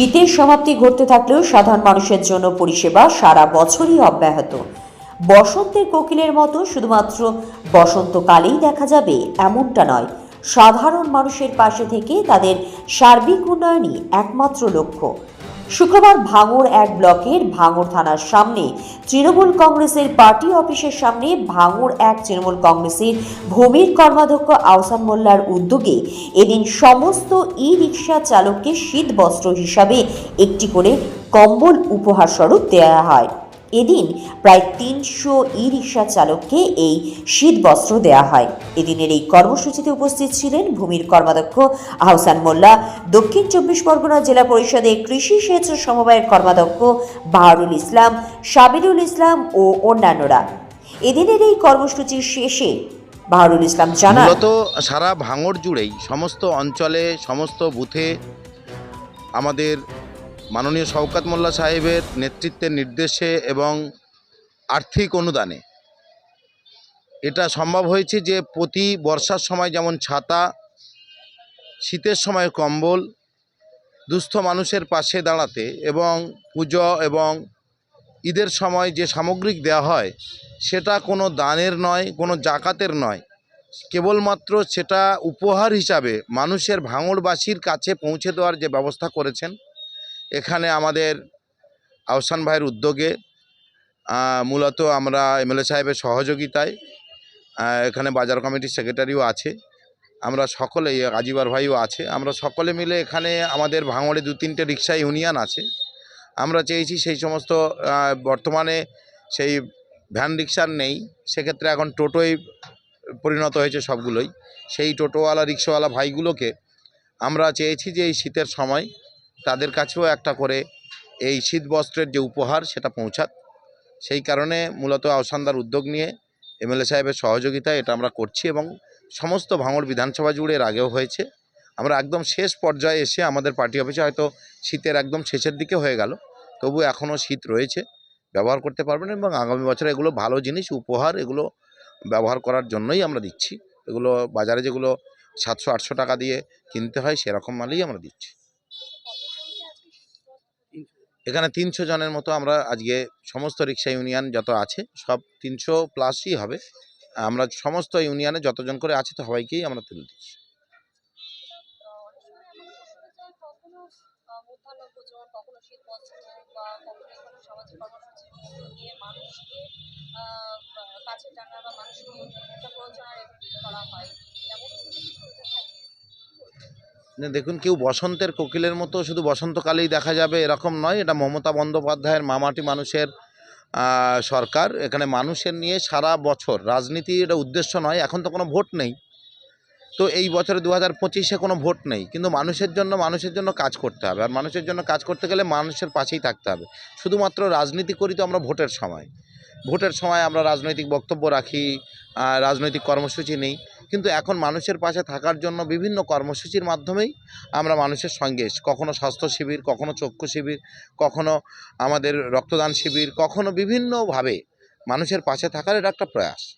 শীতের সমাপ্তি ঘটতে থাকলেও সাধারণ মানুষের জন্য পরিষেবা সারা বছরই অব্যাহত। বসন্তের কোকিলের মতো শুধুমাত্র বসন্তকালেই দেখা যাবে এমনটা নয়। সাধারণ মানুষের পাশে থেকে তাদের সার্বিক উন্নয়নই একমাত্র লক্ষ্য। শুক্রবার ভাঙড় এক ব্লকের ভাঙর থানার সামনে তৃণমূল কংগ্রেসের পার্টি অফিসের সামনে ভাঙড় এক তৃণমূল কংগ্রেসের ভূমির কর্মাধ্যক্ষ আহসান মোল্লার উদ্যোগে এদিন সমস্ত ই রিক্সা চালককে শীতবস্ত্র হিসাবে একটি করে কম্বল উপহার স্বরূপ দেওয়া হয়। এদিন প্রায় তিনশো ই রিক্সা চালককে এই শীত বস্ত্র দেওয়া হয়। এদিনের এই কর্মসূচিতে উপস্থিত ছিলেন ভূমির কর্মাধ্যক্ষ আহসান মোল্লা, দক্ষিণ চব্বিশ পরগনা জেলা পরিষদের কৃষি সেচ সমবায়ের কর্মাধ্যক্ষ বাহারুল ইসলাম, সাবিরুল ইসলাম ও অন্যান্যরা। এদিনের এই কর্মসূচির শেষে বাহারুল ইসলাম জানান মূলত সারা ভাঙড় জুড়েই সমস্ত অঞ্চলে, সমস্ত বুথে আমাদের মাননীয় শওকাত মোল্লা সাহেবের নেতৃত্বের নির্দেশে এবং আর্থিক অনুদানে। এটা সম্ভব হয়েছে যে প্রতি বর্ষার সময় যেমন ছাতা, শীতের সময় কম্বল, দুস্থ মানুষের পাশে দাঁড়াতে এবং পুজো এবং ঈদের সময় যে সামগ্রিক দেওয়া হয়, সেটা কোনো দানের নয়, কোনো জাকাতের নয়। কেবলমাত্র সেটা উপহার হিসাবে মানুষের ভাঙড়বাসীর কাছে পৌঁছে দেওয়ার যে ব্যবস্থা করেছেন এখানে আমাদের আহসান ভাইয়ের উদ্যোগে মূলত আমরা এমএলএ সাহেবের সহযোগিতায় এখানে বাজার কমিটির সেক্রেটারিও আছে, আমরা সকলে আজিবার ভাইও আছে, আমরা সকলে মিলে এখানে আমাদের ভাঙড়ে দু তিনটে রিক্সা ইউনিয়ন আছে। আমরা চেয়েছি সেই সমস্ত বর্তমানে সেই ভ্যান রিক্সার নেই, সেক্ষেত্রে এখন টোটোয় পরিণত হয়েছে সবগুলোই। সেই টোটোওয়ালা, রিক্সাওয়ালা ভাইগুলোকে আমরা চেয়েছি যে এই শীতের সময় তাদের কাছেও একটা করে এই শীত বস্ত্রের যে উপহার সেটা পৌঁছাক। সেই কারণে মূলত আহসানদার উদ্যোগ নিয়ে এমএলএ সাহেবের সহযোগিতায় এটা আমরা করছি এবং সমস্ত ভাঙড় বিধানসভা জুড়ে এর আগেও হয়েছে। আমরা একদম শেষ পর্যায়ে এসে আমাদের পার্টি অফিসে হয়তো শীতের একদম শেষের দিকে হয়ে গেল। তবু এখনও শীত রয়েছে, ব্যবহার করতে পারবেন এবং আগামী বছরে এগুলো ভালো জিনিস, উপহার এগুলো ব্যবহার করার জন্যই আমরা দিচ্ছি। এগুলো বাজারে যেগুলো সাতশো আটশো টাকা দিয়ে কিনতে হয় সেরকম মালেই আমরা দিচ্ছি। এখানে তিনশো জনের মতো আমরা আজকে সমস্ত রিক্সা ইউনিয়ন যত আছে, সব তিনশো প্লাসই হবে। আমরা সমস্ত ইউনিয়নে যতজন করে আছে তো সবাইকেই আমরা তুলে দিচ্ছি। কখনো দেখুন, কেউ বসন্তের কোকিলের মতো শুধু বসন্তকালেই দেখা যাবে, এরকম নয়। এটা মমতা বন্দ্যোপাধ্যায়ের মামাটি মানুষের সরকার। এখানে মানুষের নিয়ে সারা বছর রাজনীতি এটা উদ্দেশ্য নয়, এখন তো কোনো ভোট নেই। তো এই বছরে দু হাজার পঁচিশে কোনো ভোট নেই। কিন্তু মানুষের জন্য মানুষের জন্য কাজ করতে হবে। আর মানুষের জন্য কাজ করতে গেলে মানুষের পাশেই থাকতে হবে। শুধুমাত্র রাজনীতি করি তো আমরা ভোটের সময়। ভোটের সময় আমরা রাজনৈতিক বক্তব্য রাখি রাজনৈতিক কর্মসূচি নেই। কিন্তু এখন মানুষের পাশে থাকার জন্য বিভিন্ন কর্মসূচির মাধ্যমেই আমরা মানুষের সঙ্গে। কখনো স্বাস্থ্য শিবির, কখনো চক্ষু শিবির, কখনো আমাদের রক্তদান শিবির, কখনো বিভিন্নভাবে মানুষের পাশে থাকার এটা একটা প্রয়াস